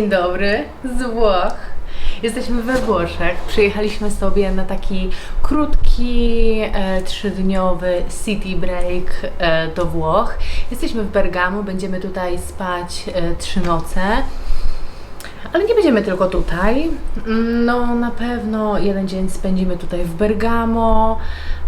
Dzień dobry z Włoch. Jesteśmy we Włoszech. Przyjechaliśmy sobie na taki krótki, e, trzydniowy city break e, do Włoch. Jesteśmy w Bergamo, będziemy tutaj spać e, trzy noce. Ale nie będziemy tylko tutaj. No, na pewno jeden dzień spędzimy tutaj w Bergamo.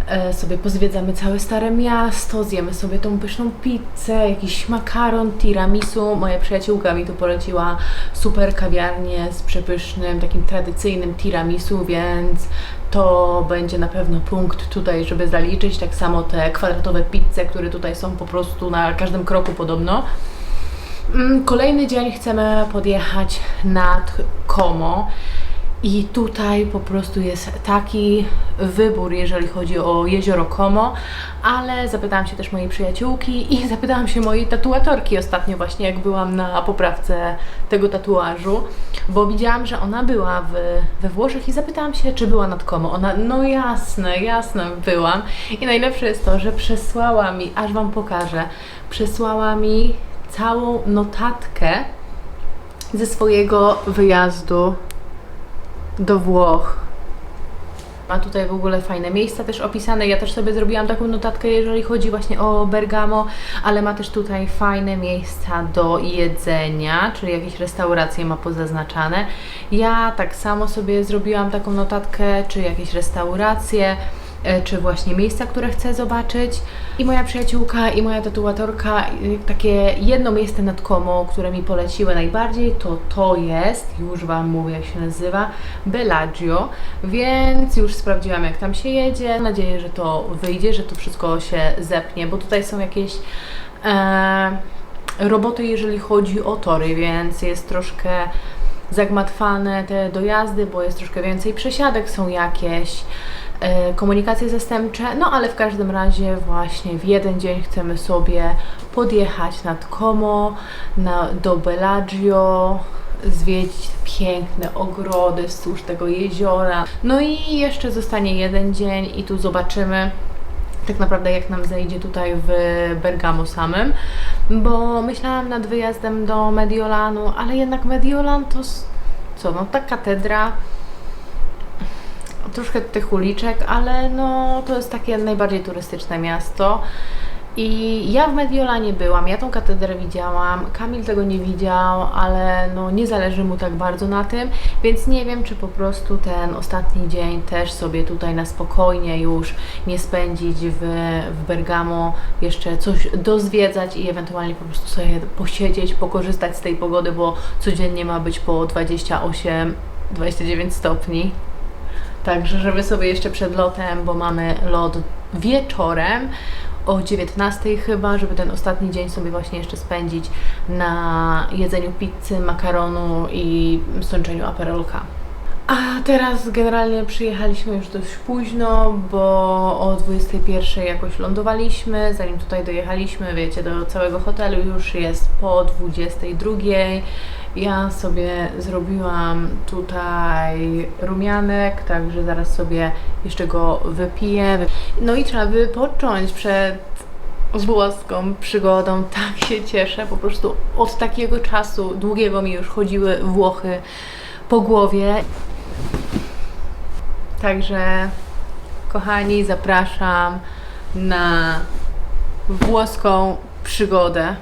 E, sobie pozwiedzamy całe stare miasto, zjemy sobie tą pyszną pizzę, jakiś makaron, tiramisu. Moja przyjaciółka mi tu poleciła super kawiarnię z przepysznym, takim tradycyjnym tiramisu, więc to będzie na pewno punkt tutaj, żeby zaliczyć. Tak samo te kwadratowe pizze, które tutaj są po prostu na każdym kroku podobno. Mm, Kolejny dzień chcemy podjechać nad Como i tutaj po prostu jest taki wybór, jeżeli chodzi o jezioro Como, ale zapytałam się też mojej przyjaciółki i zapytałam się mojej tatuatorki ostatnio właśnie, jak byłam na poprawce tego tatuażu, bo widziałam, że ona była w, we Włoszech i zapytałam się, czy była nad Como. Ona, no jasne, jasne, byłam. I najlepsze jest to, że przesłała mi, aż Wam pokażę, przesłała mi całą notatkę ze swojego wyjazdu do Włoch. Ma tutaj w ogóle fajne miejsca też opisane. Ja też sobie zrobiłam taką notatkę, jeżeli chodzi właśnie o Bergamo, ale ma też tutaj fajne miejsca do jedzenia, czyli jakieś restauracje ma pozaznaczane. Ja tak samo sobie zrobiłam taką notatkę, czy jakieś restauracje czy właśnie miejsca, które chcę zobaczyć. I moja przyjaciółka i moja tatuatorka, takie jedno miejsce nad Como, które mi poleciły najbardziej, to to jest, już Wam mówię jak się nazywa, Bellagio, więc już sprawdziłam jak tam się jedzie. Mam nadzieję, że to wyjdzie, że to wszystko się zepnie, bo tutaj są jakieś e, roboty, jeżeli chodzi o tory, więc jest troszkę zagmatwane te dojazdy, bo jest troszkę więcej przesiadek, są jakieś e, komunikacje zastępcze, no ale w każdym razie właśnie w jeden dzień chcemy sobie podjechać nad Como, na, do Bellagio, zwiedzić piękne ogrody wzdłuż tego jeziora. No i jeszcze zostanie jeden dzień i tu zobaczymy tak naprawdę jak nam zejdzie tutaj w Bergamo samym, bo myślałam nad wyjazdem do Mediolanu, ale jednak Mediolan to co, no ta katedra, troszkę tych uliczek, ale no to jest takie najbardziej turystyczne miasto. I ja w Mediolanie byłam, ja tą katedrę widziałam, Kamil tego nie widział, ale no nie zależy mu tak bardzo na tym, więc nie wiem, czy po prostu ten ostatni dzień też sobie tutaj na spokojnie już nie spędzić w, w Bergamo, jeszcze coś dozwiedzać i ewentualnie po prostu sobie posiedzieć, pokorzystać z tej pogody, bo codziennie ma być po 28-29 stopni. Także, żeby sobie jeszcze przed lotem, bo mamy lot wieczorem o 19 chyba, żeby ten ostatni dzień sobie właśnie jeszcze spędzić na jedzeniu pizzy, makaronu i sączeniu aperolka. A teraz generalnie przyjechaliśmy już dość późno, bo o 21 jakoś lądowaliśmy. Zanim tutaj dojechaliśmy, wiecie, do całego hotelu już jest po 22. Ja sobie zrobiłam tutaj rumianek, także zaraz sobie jeszcze go wypiję. No i trzeba wypocząć przed włoską przygodą. Tak się cieszę, po prostu od takiego czasu długiego mi już chodziły Włochy po głowie. Także, kochani, zapraszam na włoską przygodę.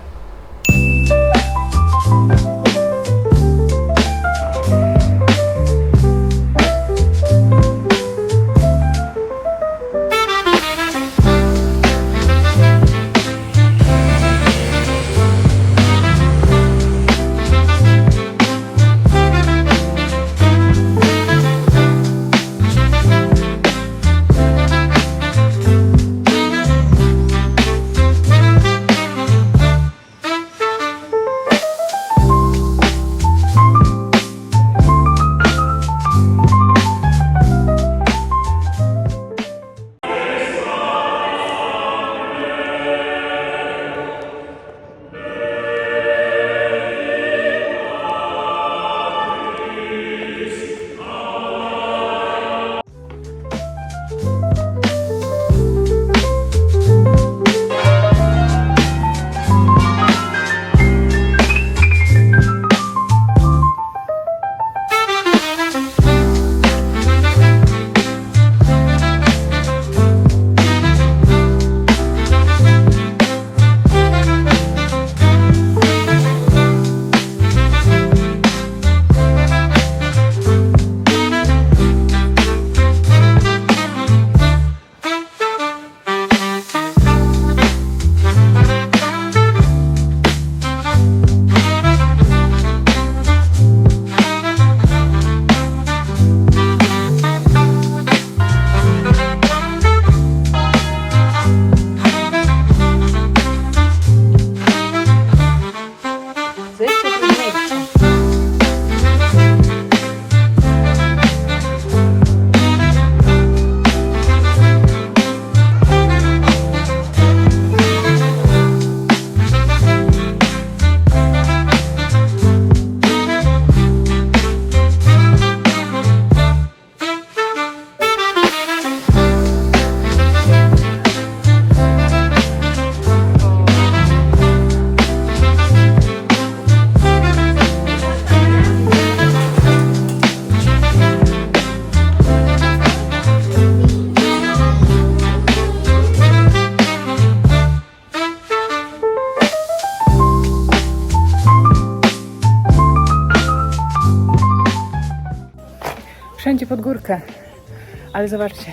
Ale zobaczcie.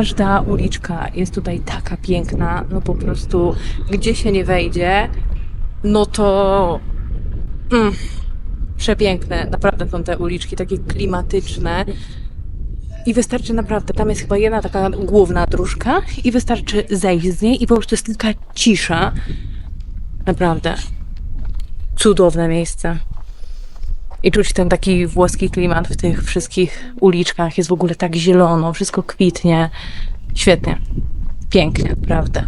Każda uliczka jest tutaj taka piękna, no po prostu gdzie się nie wejdzie, no to mm, przepiękne. Naprawdę są te uliczki takie klimatyczne. I wystarczy naprawdę, tam jest chyba jedna taka główna dróżka i wystarczy zejść z niej i po prostu jest taka cisza. Naprawdę. Cudowne miejsce. I czuć ten taki włoski klimat w tych wszystkich uliczkach. Jest w ogóle tak zielono, wszystko kwitnie. Świetnie. Pięknie, prawda.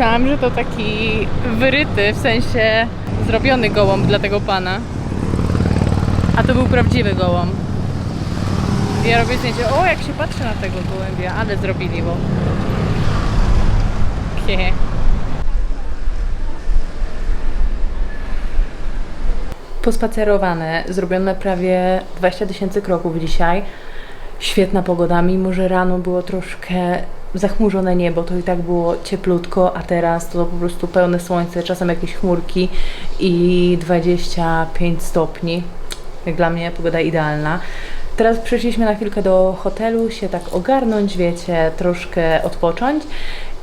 Myślałam, że to taki wyryty, w sensie zrobiony gołąb dla tego pana. A to był prawdziwy gołąb. Ja robię zdjęcie. O, jak się patrzy na tego gołębia, ale zrobili go. Hehe. Pospacerowane, zrobione prawie 20 tysięcy kroków dzisiaj. Świetna pogoda, mimo że rano było troszkę zachmurzone niebo, to i tak było cieplutko, a teraz to po prostu pełne słońce, czasem jakieś chmurki i 25 stopni. Jak dla mnie pogoda idealna. Teraz przyszliśmy na chwilkę do hotelu się tak ogarnąć, wiecie, troszkę odpocząć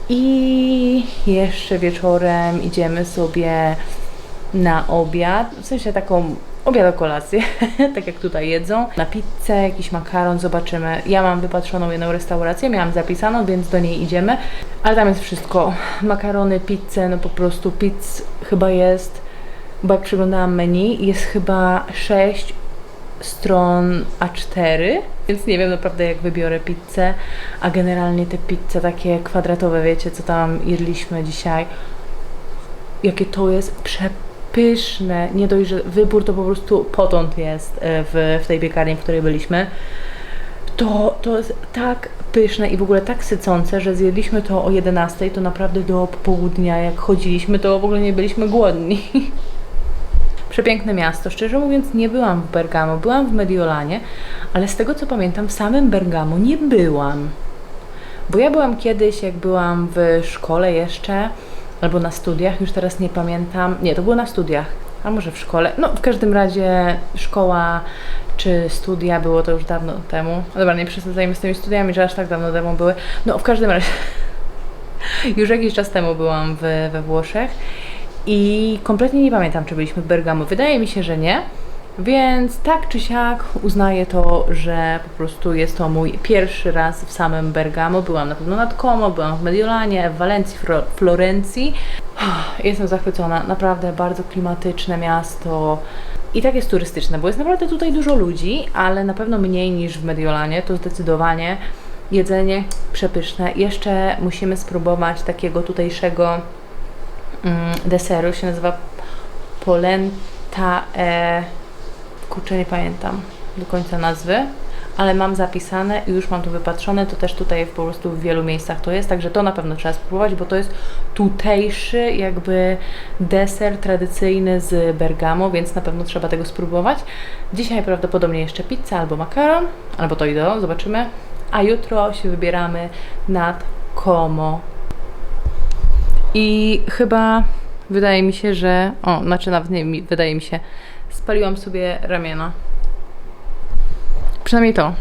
i jeszcze wieczorem idziemy sobie na obiad, w sensie taką obiad kolację, tak jak tutaj jedzą. Na pizzę, jakiś makaron, zobaczymy. Ja mam wypatrzoną jedną restaurację, miałam zapisaną, więc do niej idziemy. Ale tam jest wszystko. Makarony, pizzę, no po prostu pizz chyba jest, bo jak przeglądałam menu, jest chyba 6 stron A4, więc nie wiem naprawdę jak wybiorę pizzę, a generalnie te pizze takie kwadratowe, wiecie, co tam jedliśmy dzisiaj, jakie to jest przepyszne. Nie dość, że wybór to po prostu potąd jest e, w, w tej piekarni, w której byliśmy. To, to jest tak pyszne i w ogóle tak sycące, że zjedliśmy to o 11, to naprawdę do południa, jak chodziliśmy, to w ogóle nie byliśmy głodni. Przepiękne miasto. Szczerze mówiąc, nie byłam w Bergamo, byłam w Mediolanie, ale z tego co pamiętam, w samym Bergamo nie byłam. Bo ja byłam kiedyś, jak byłam w szkole jeszcze, albo na studiach, już teraz nie pamiętam. Nie, to było na studiach, a może w szkole. No, w każdym razie szkoła czy studia było to już dawno temu. No dobra, nie przesadzajmy z tymi studiami, że aż tak dawno temu były. No, w każdym razie już jakiś czas temu byłam w, we Włoszech i kompletnie nie pamiętam, czy byliśmy w Bergamo. Wydaje mi się, że nie. Więc tak czy siak uznaję to, że po prostu jest to mój pierwszy raz w samym Bergamo. Byłam na pewno nad Como, byłam w Mediolanie, w Walencji, Florencji. Jestem zachwycona, naprawdę bardzo klimatyczne miasto. I tak jest turystyczne, bo jest naprawdę tutaj dużo ludzi, ale na pewno mniej niż w Mediolanie, to zdecydowanie. Jedzenie przepyszne. Jeszcze musimy spróbować takiego tutejszego mm, deseru, się nazywa polenta e... kurczę nie pamiętam do końca nazwy, ale mam zapisane i już mam to wypatrzone, to też tutaj po prostu w wielu miejscach to jest, także to na pewno trzeba spróbować, bo to jest tutejszy jakby deser tradycyjny z Bergamo, więc na pewno trzeba tego spróbować. Dzisiaj prawdopodobnie jeszcze pizza albo makaron, albo to i to, zobaczymy, a jutro się wybieramy nad Como I chyba wydaje mi się, że. O, znaczy nawet nie wydaje mi się. Spaliłam sobie ramiona. Przynajmniej to.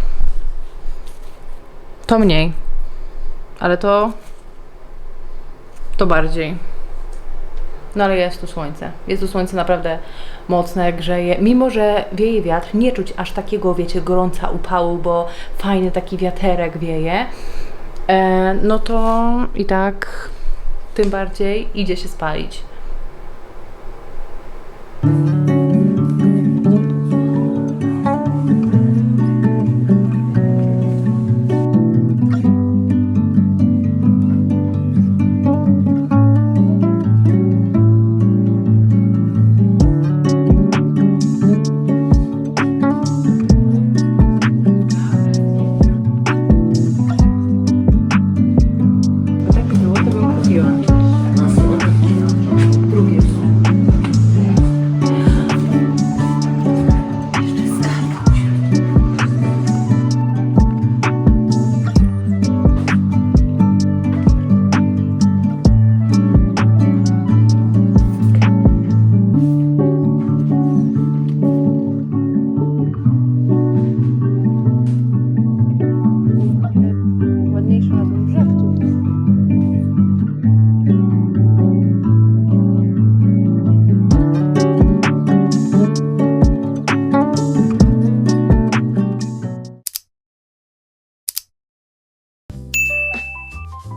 To mniej. Ale to. To bardziej. No ale jest tu słońce. Jest tu słońce naprawdę mocne, grzeje. Mimo, że wieje wiatr, nie czuć aż takiego, wiecie, gorąca upału, bo fajny taki wiaterek wieje. E, no to i tak tym bardziej idzie się spalić. Tak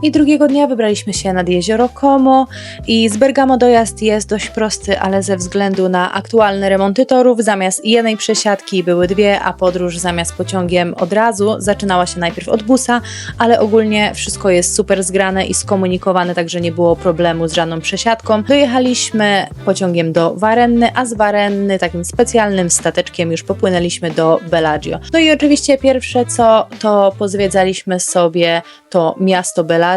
I drugiego dnia wybraliśmy się nad jezioro Como i z Bergamo dojazd jest dość prosty, ale ze względu na aktualne remonty torów zamiast jednej przesiadki były dwie, a podróż zamiast pociągiem od razu zaczynała się najpierw od busa, ale ogólnie wszystko jest super zgrane i skomunikowane, także nie było problemu z żadną przesiadką. Dojechaliśmy pociągiem do Warenny, a z Warenny takim specjalnym stateczkiem już popłynęliśmy do Bellagio. No i oczywiście pierwsze co, to pozwiedzaliśmy sobie to miasto Bellagio.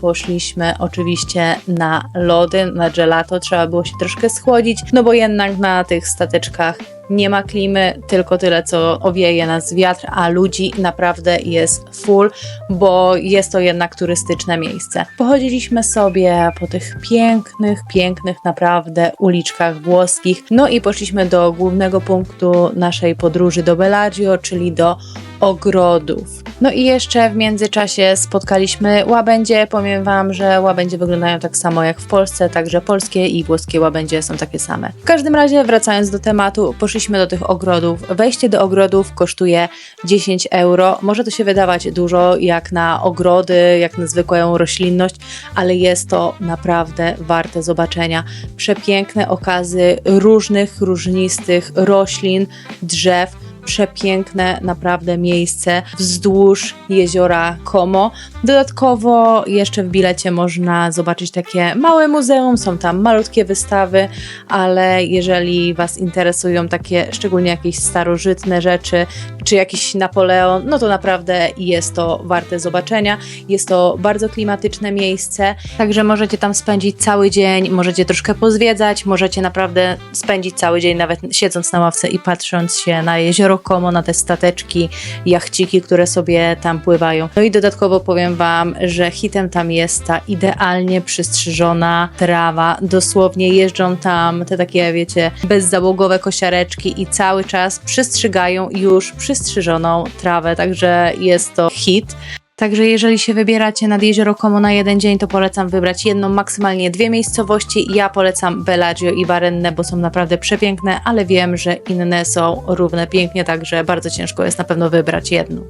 Poszliśmy oczywiście na lody, na gelato, trzeba było się troszkę schłodzić, no bo jednak na tych stateczkach nie ma klimy, tylko tyle co owieje nas wiatr, a ludzi naprawdę jest full, bo jest to jednak turystyczne miejsce. Pochodziliśmy sobie po tych pięknych, pięknych naprawdę uliczkach włoskich, no i poszliśmy do głównego punktu naszej podróży do Bellagio, czyli do ogrodów. No i jeszcze w międzyczasie spotkaliśmy łabędzie. Powiem Wam, że łabędzie wyglądają tak samo jak w Polsce, także polskie i włoskie łabędzie są takie same. W każdym razie, wracając do tematu, poszliśmy do tych ogrodów. Wejście do ogrodów kosztuje 10 euro. Może to się wydawać dużo jak na ogrody, jak na zwykłą roślinność, ale jest to naprawdę warte zobaczenia. Przepiękne okazy różnych, różnistych roślin, drzew przepiękne naprawdę miejsce wzdłuż jeziora Como. Dodatkowo jeszcze w bilecie można zobaczyć takie małe muzeum, są tam malutkie wystawy, ale jeżeli Was interesują takie szczególnie jakieś starożytne rzeczy, czy jakiś Napoleon, no to naprawdę jest to warte zobaczenia. Jest to bardzo klimatyczne miejsce, także możecie tam spędzić cały dzień, możecie troszkę pozwiedzać, możecie naprawdę spędzić cały dzień nawet siedząc na ławce i patrząc się na jezioro Como, na te stateczki, jachciki, które sobie tam pływają. No i dodatkowo powiem Wam, że hitem tam jest ta idealnie przystrzyżona trawa. Dosłownie jeżdżą tam te takie, wiecie, bezzałogowe kosiareczki i cały czas przystrzygają już przystrzyżoną trawę, także jest to hit. Także jeżeli się wybieracie nad jezioro Como na jeden dzień, to polecam wybrać jedną, maksymalnie dwie miejscowości. Ja polecam Bellagio i Varenne, bo są naprawdę przepiękne, ale wiem, że inne są równe pięknie, także bardzo ciężko jest na pewno wybrać jedną.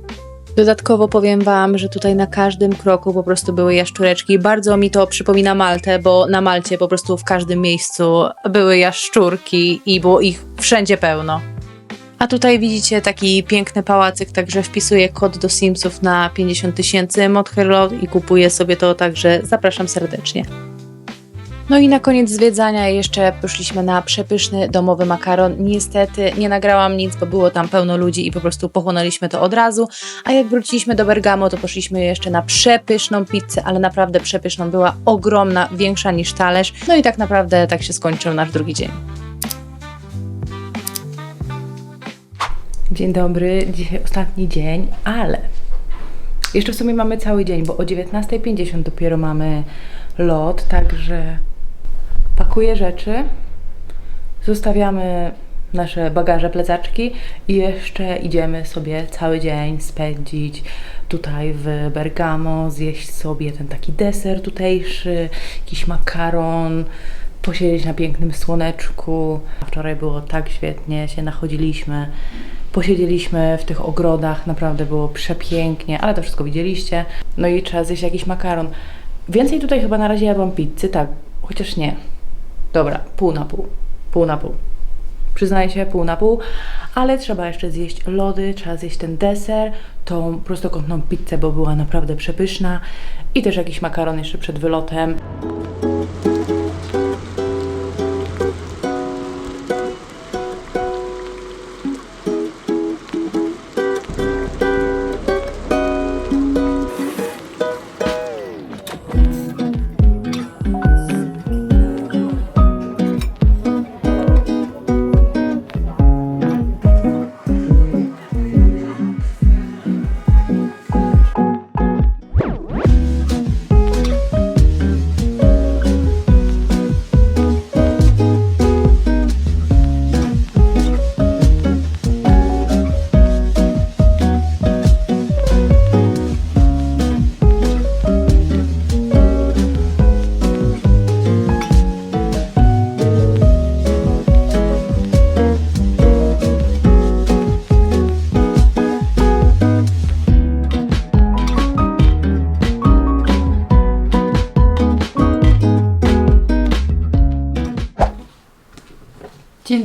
Dodatkowo powiem Wam, że tutaj na każdym kroku po prostu były jaszczureczki. Bardzo mi to przypomina Maltę, bo na Malcie po prostu w każdym miejscu były jaszczurki i było ich wszędzie pełno. A tutaj widzicie taki piękny pałacyk, także wpisuję kod do Simsów na 50 tysięcy mod i kupuję sobie to, także zapraszam serdecznie. No i na koniec zwiedzania jeszcze poszliśmy na przepyszny domowy makaron. Niestety nie nagrałam nic, bo było tam pełno ludzi i po prostu pochłonęliśmy to od razu. A jak wróciliśmy do Bergamo, to poszliśmy jeszcze na przepyszną pizzę, ale naprawdę przepyszną. Była ogromna, większa niż talerz. No i tak naprawdę tak się skończył nasz drugi dzień. Dzień dobry, dzisiaj ostatni dzień, ale jeszcze w sumie mamy cały dzień, bo o 19.50 dopiero mamy lot, także pakuję rzeczy, zostawiamy nasze bagaże, plecaczki i jeszcze idziemy sobie cały dzień spędzić tutaj w Bergamo, zjeść sobie ten taki deser tutejszy, jakiś makaron, posiedzieć na pięknym słoneczku. Wczoraj było tak świetnie, się nachodziliśmy, posiedzieliśmy w tych ogrodach, naprawdę było przepięknie, ale to wszystko widzieliście. No i trzeba zjeść jakiś makaron. Więcej tutaj chyba na razie jadłam pizzy, tak, chociaż nie. Dobra, pół na pół, pół na pół. Przyznaję się, pół na pół, ale trzeba jeszcze zjeść lody, trzeba zjeść ten deser, tą prostokątną pizzę, bo była naprawdę przepyszna i też jakiś makaron jeszcze przed wylotem.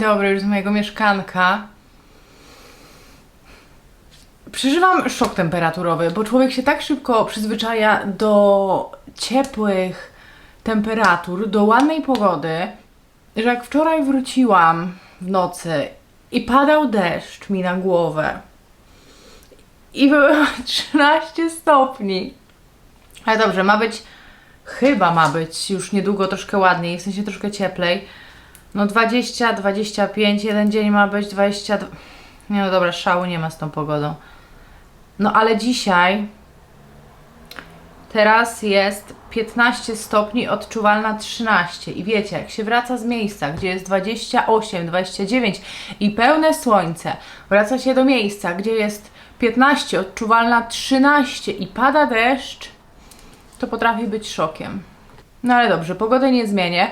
Dobry, już z mojego mieszkanka. Przeżywam szok temperaturowy, bo człowiek się tak szybko przyzwyczaja do ciepłych temperatur, do ładnej pogody, że jak wczoraj wróciłam w nocy i padał deszcz mi na głowę i było 13 stopni. Ale dobrze, ma być, chyba ma być już niedługo troszkę ładniej, w sensie troszkę cieplej. No 20, 25, jeden dzień ma być 22. Nie no dobra, szału nie ma z tą pogodą. No ale dzisiaj teraz jest 15 stopni, odczuwalna 13 i wiecie, jak się wraca z miejsca, gdzie jest 28, 29 i pełne słońce, wraca się do miejsca, gdzie jest 15, odczuwalna 13 i pada deszcz, to potrafi być szokiem. No ale dobrze, pogody nie zmienię.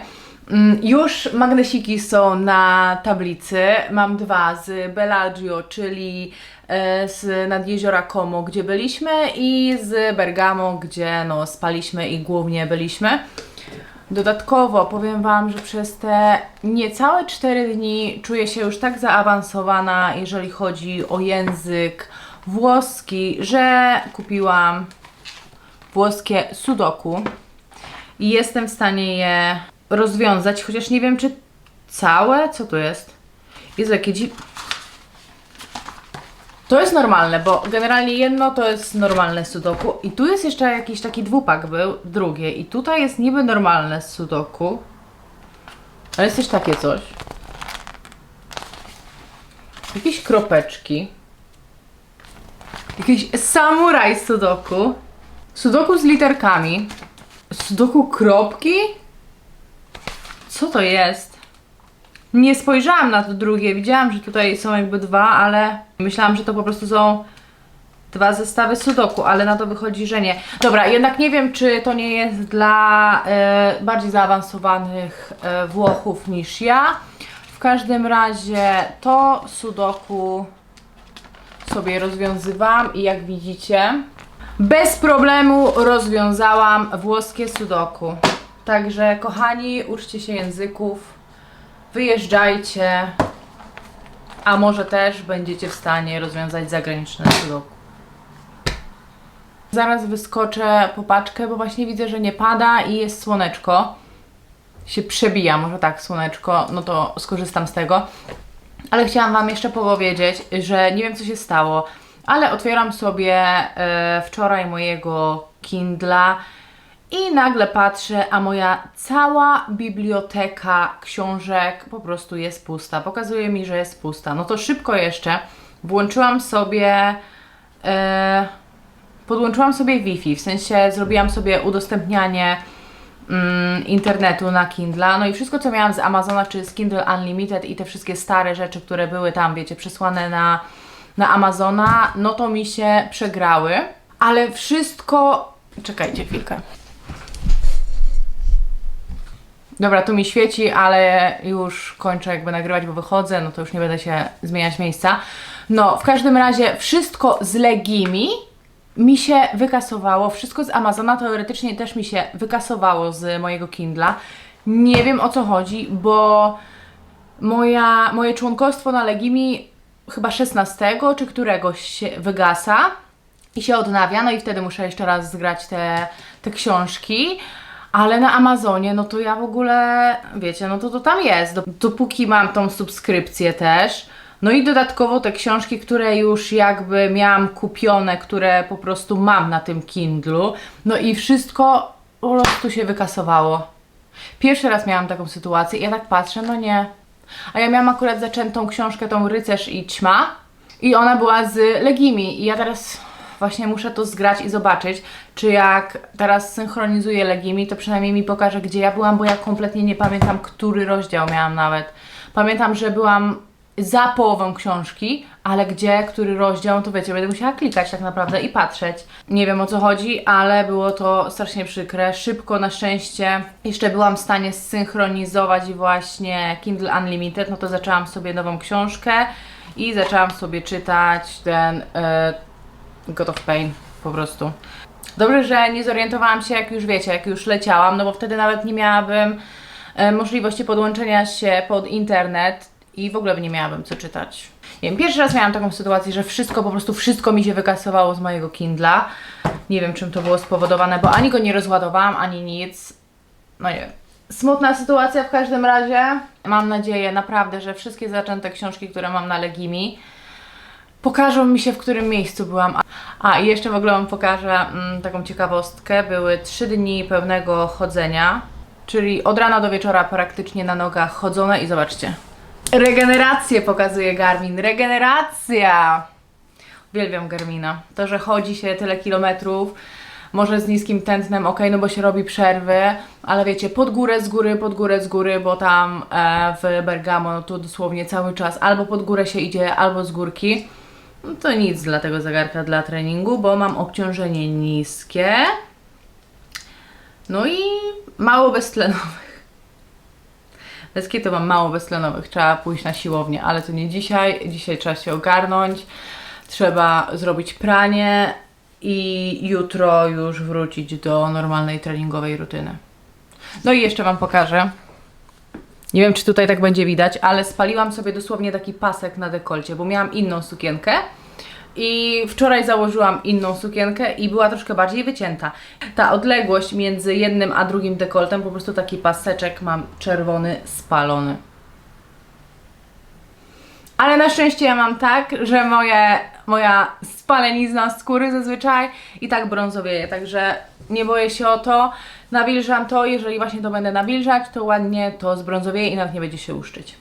Mm, Już magnesiki są na tablicy. Mam dwa z Bellagio, czyli e, z nad jeziora Como, gdzie byliśmy, i z Bergamo, gdzie no, spaliśmy i głównie byliśmy. Dodatkowo powiem Wam, że przez te niecałe 4 dni czuję się już tak zaawansowana, jeżeli chodzi o język włoski, że kupiłam włoskie sudoku i jestem w stanie je rozwiązać, chociaż nie wiem, czy całe. Co to jest? Jezu, jakie dzi... To jest normalne, bo generalnie jedno to jest normalne sudoku i tu jest jeszcze jakiś taki dwupak był, drugie i tutaj jest niby normalne sudoku, ale jest też takie coś. Jakieś kropeczki. Jakiś samuraj sudoku. Sudoku z literkami. Sudoku kropki? Co to jest? Nie spojrzałam na to drugie. Widziałam, że tutaj są jakby dwa, ale myślałam, że to po prostu są dwa zestawy sudoku, ale na to wychodzi, że nie. Dobra, jednak nie wiem, czy to nie jest dla e, bardziej zaawansowanych e, Włochów niż ja. W każdym razie to sudoku sobie rozwiązywałam i jak widzicie, bez problemu rozwiązałam włoskie sudoku. Także kochani, uczcie się języków, wyjeżdżajcie, a może też będziecie w stanie rozwiązać zagraniczne sudoku. Zaraz wyskoczę po paczkę, bo właśnie widzę, że nie pada i jest słoneczko. Się przebija, może tak, słoneczko, no to skorzystam z tego. Ale chciałam Wam jeszcze powiedzieć, że nie wiem co się stało, ale otwieram sobie e, wczoraj mojego Kindla i nagle patrzę, a moja cała biblioteka książek po prostu jest pusta. Pokazuje mi, że jest pusta. No to szybko jeszcze włączyłam sobie. E, podłączyłam sobie Wi-Fi, w sensie zrobiłam sobie udostępnianie mm, internetu na Kindle. No i wszystko, co miałam z Amazona, czy z Kindle Unlimited i te wszystkie stare rzeczy, które były tam, wiecie, przesłane na, na Amazona, no to mi się przegrały. Ale wszystko. Czekajcie chwilkę. Dobra, tu mi świeci, ale już kończę jakby nagrywać, bo wychodzę, no to już nie będę się zmieniać miejsca. No, w każdym razie wszystko z Legimi mi się wykasowało, wszystko z Amazona teoretycznie też mi się wykasowało z mojego Kindla. Nie wiem o co chodzi, bo moja, moje członkostwo na Legimi chyba 16 czy któregoś się wygasa i się odnawia, no i wtedy muszę jeszcze raz zgrać te, te książki. Ale na Amazonie, no to ja w ogóle, wiecie, no to to tam jest, dop- dopóki mam tą subskrypcję też. No i dodatkowo te książki, które już jakby miałam kupione, które po prostu mam na tym Kindlu. No i wszystko po prostu się wykasowało. Pierwszy raz miałam taką sytuację i ja tak patrzę, no nie. A ja miałam akurat zaczętą książkę, tą Rycerz i Ćma i ona była z Legimi i ja teraz właśnie muszę to zgrać i zobaczyć, czy jak teraz synchronizuję Legimi, to przynajmniej mi pokaże, gdzie ja byłam, bo ja kompletnie nie pamiętam, który rozdział miałam nawet. Pamiętam, że byłam za połową książki, ale gdzie, który rozdział, to wiecie, będę musiała klikać tak naprawdę i patrzeć. Nie wiem o co chodzi, ale było to strasznie przykre. Szybko na szczęście jeszcze byłam w stanie zsynchronizować właśnie Kindle Unlimited, no to zaczęłam sobie nową książkę i zaczęłam sobie czytać ten e, God of Pain po prostu. Dobrze, że nie zorientowałam się, jak już wiecie, jak już leciałam, no bo wtedy nawet nie miałabym e, możliwości podłączenia się pod internet i w ogóle nie miałabym co czytać. Nie wiem, pierwszy raz miałam taką sytuację, że wszystko, po prostu wszystko mi się wykasowało z mojego Kindla. Nie wiem, czym to było spowodowane, bo ani go nie rozładowałam, ani nic. No nie wiem. Smutna sytuacja w każdym razie. Mam nadzieję naprawdę, że wszystkie zaczęte książki, które mam na Legimi, pokażą mi się, w którym miejscu byłam. A i jeszcze w ogóle Wam pokażę mm, taką ciekawostkę. Były trzy dni pełnego chodzenia, czyli od rana do wieczora praktycznie na nogach chodzone i zobaczcie. Regenerację pokazuje Garmin. Regeneracja! Uwielbiam Garmina. To, że chodzi się tyle kilometrów, może z niskim tętnem, ok, no bo się robi przerwy, ale wiecie, pod górę, z góry, pod górę, z góry, bo tam e, w Bergamo no to dosłownie cały czas albo pod górę się idzie, albo z górki. No to nic dla tego zegarka dla treningu, bo mam obciążenie niskie. No i mało beztlenowych. Bez kitu mam mało beztlenowych, trzeba pójść na siłownię, ale to nie dzisiaj. Dzisiaj trzeba się ogarnąć, trzeba zrobić pranie i jutro już wrócić do normalnej treningowej rutyny. No i jeszcze Wam pokażę. Nie wiem, czy tutaj tak będzie widać, ale spaliłam sobie dosłownie taki pasek na dekolcie, bo miałam inną sukienkę. I wczoraj założyłam inną sukienkę i była troszkę bardziej wycięta. Ta odległość między jednym a drugim dekoltem, po prostu taki paseczek mam czerwony, spalony. Ale na szczęście ja mam tak, że moje, moja spalenizna skóry zazwyczaj i tak brązowieje, także nie boję się o to. Nawilżam to, jeżeli właśnie to będę nawilżać, to ładnie to zbrązowieje i nawet nie będzie się łuszczyć.